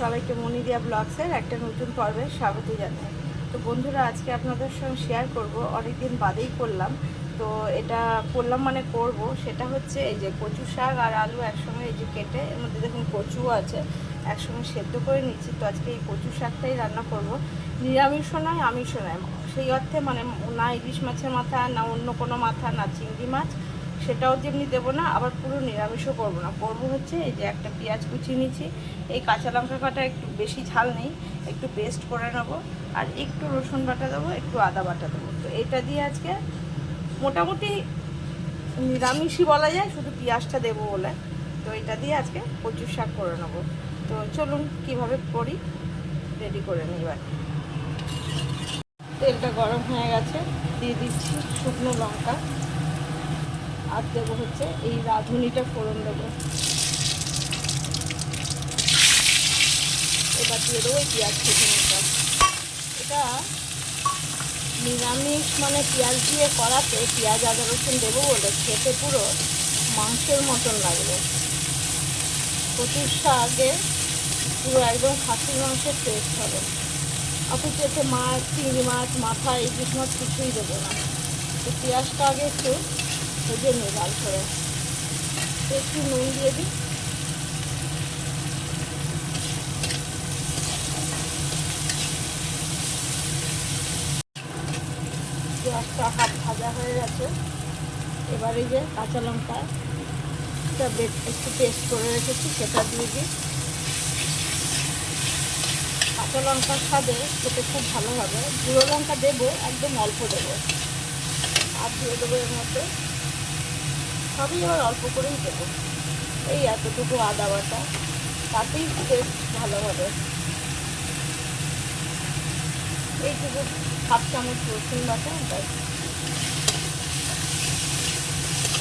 সবাইকে মনিদিয়া ব্লগসের একটা নতুন পর্বে স্বাগত জানাই। তো বন্ধুরা, আজকে আপনাদের সঙ্গে শেয়ার করব। অনেকদিন বাদেই করলাম। তো এটা করলাম মানে করব। সেটা হচ্ছে এই যে কচু শাক আর আলু একসঙ্গে এই যে কেটে, এর মধ্যে দেখুন কচুও আছে, একসঙ্গে সেদ্ধ করে নিচ্ছি। তো আজকে এই কচু শাকটাই রান্না করব। নিরামিষও নয়, আমিষও নয়। সেই অর্থে মানে না ইলিশ মাছের মাথা, না অন্য কোনো মাথা, না চিংড়ি মাছ। সেটাও যেমনি দেবো না, আবার পুরো নিরামিষও করব না। করব হচ্ছে এই যে একটা পেঁয়াজ কুচিয়ে নিচ্ছি। এই কাঁচা লঙ্কা কাটা একটু বেশি ঝাল নেই, একটু পেস্ট করে নেব। আর একটু রসুন বাটা দেবো, একটু আদা বাটা দেবো। তো এটা দিয়ে আজকে মোটামুটি নিরামিষই বলা যায়, শুধু পেঁয়াজটা দেবো বলে। তো এটা দিয়ে আজকে কচুর শাক করে নেব। তো চলুন কীভাবে করি রেডি করে নিই এবার। তেলটা গরম হয়ে গেছে, দিয়ে দিচ্ছি শুকনো লঙ্কা। আর দেবো হচ্ছে এই রাঁধুনিটা ফোড়ন দেবো। এবার দিয়ে দেবো এই পেঁয়াজ কুচুনিটা এটা নিরামিষ মানে পেঁয়াজ দিয়ে করাতে পেঁয়াজ, আদা, রসুন দেবো বলে খেতে পুরো মাংসের মতন লাগবে। কচুর শাকে পুরো একদম খাসির মাংসের টেস্ট হবে। অথচ এতে মাছ, চিংড়ি মাছ মাথা এই মাছ কিছুই দেবো না। তো পেঁয়াজটা আগে একটু ভেজে নিই লাল করে। একটু নুন দিয়ে দিই। পেঁয়াজটা হাফ ভাজা হয়ে গেছে। এবার যে কাঁচা লঙ্কা একটু পেস্ট করে রেখেছি, সেটা দিয়ে দিই। কাঁচা লঙ্কার স্বাদে খেতে খুব ভালো হবে। গুঁড়ো লঙ্কা দেবো, একদম অল্প দেবো। আর দিয়ে দেবো এর মধ্যে সবই এবার অল্প করেই দেবো। এই এতটুকু আদা বাটা, তাতেই টেস্ট ভালো হবে। এইটুকু হাফ চামচ রসুন বাটা, ব্যাস।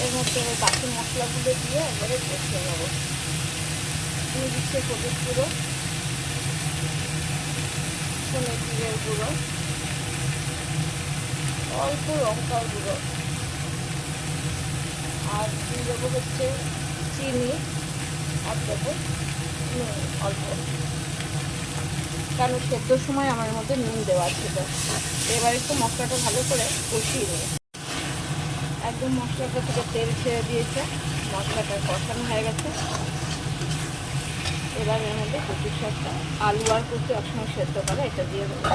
এর মধ্যে বাকি মশলাগুলো দিয়ে একবারে কষিয়ে নেব। দিয়ে দিচ্ছে হলুদ গুঁড়ো, ধনে জিরের গুঁড়ো, অল্প লঙ্কার গুঁড়ো। আর দিয়ে দেবো হচ্ছে চিনি আর দেবো, নুন অল্প। কারণ সেদ্ধর সময় আমার মধ্যে নুন দেওয়া ছিল এবার একটু মশলাটা ভালো করে কষিয়ে নিই একদম মশলাটা থেকে তেল ছেড়ে দিয়েছে, মশলাটা কষানো হয়ে গেছে। এবার এর মধ্যে কচু শাকটা, আলু আর কচু একসঙ্গে সেদ্ধ করা, এটা দিয়ে দেবো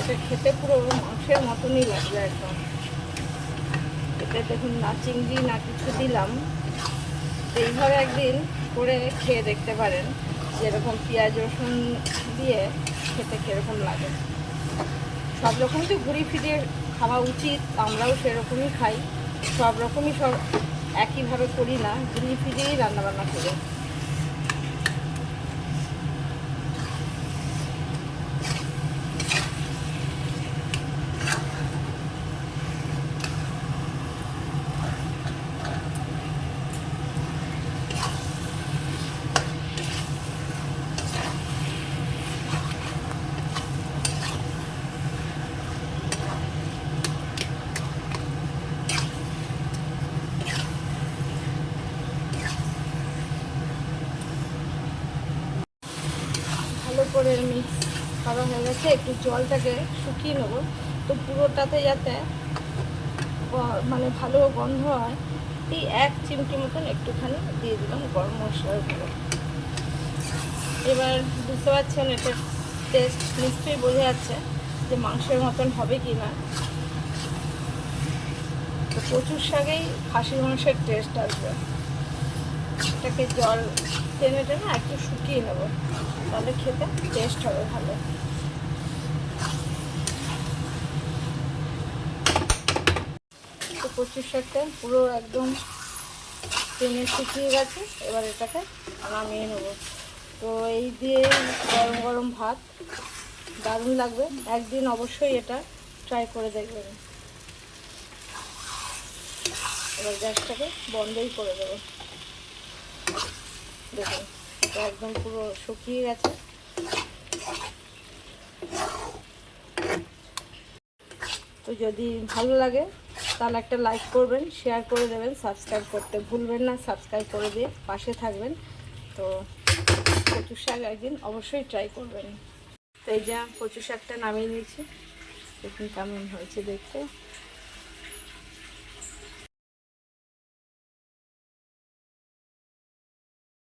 এটা খেতে পুরো মাংসের মতনই লাগবে একদম। এটা দেখুন, না চিংড়ি, না কিছু দিলাম। এইভাবে একদিন করে খেয়ে দেখতে পারেন যেরকম পেঁয়াজ, রসুন দিয়ে খেতে কীরকম লাগে। সব রকম তো ঘুরি ফিরিয়ে খাওয়া উচিত, আমরাও সেরকমই খাই। সব রকমই সব একইভাবে করি না ঘুরিয়ে ফিরিয়েই রান্নাবান্না করি ভালো করে মিক্স করা হয়ে গেছে, একটু জলটাকে শুকিয়ে নেব। তো পুরোটাতে যাতে মানে ভালো গন্ধ হয়, এই এক চিমটি মতন একটুখানি দিয়ে দিলাম গরম মশলার গুঁড়ো এবার বুঝতে পারছেন, এটার টেস্ট নিশ্চয়ই বোঝা যাচ্ছে যে মাংসের মতন হবে কি না। তো প্রচুর শাকেই খাসির মাংসের টেস্ট আসবে। এটাকে জল টেনে টেনে একটু শুকিয়ে নেব। তাহলে খেতে টেস্ট হবে ভালো। কচুর শাকটা পুরো একদম টেনে শুকিয়ে গেছে, এবার এটাকে নামিয়ে নেব। তো এই দিয়ে গরম গরম ভাত, দারুণ লাগবে, একদিন অবশ্যই এটা ট্রাই করে দেখবেন। এবার গ্যাসটাকে বন্ধই করে দেবো। একদম পুরো শুকিয়ে গেছে। তো যদি ভালো লাগে, তাহলে একটা লাইক করবেন শেয়ার করে দেবেন সাবস্ক্রাইব করতে ভুলবেন না সাবস্ক্রাইব করে দিয়ে পাশে থাকবেন। তো কচু শাক একদিন অবশ্যই ট্রাই করবেন। তো এই যে কচু শাকটা নামিয়ে নিয়েছি। দেখুন কেমন হয়েছে দেখতে।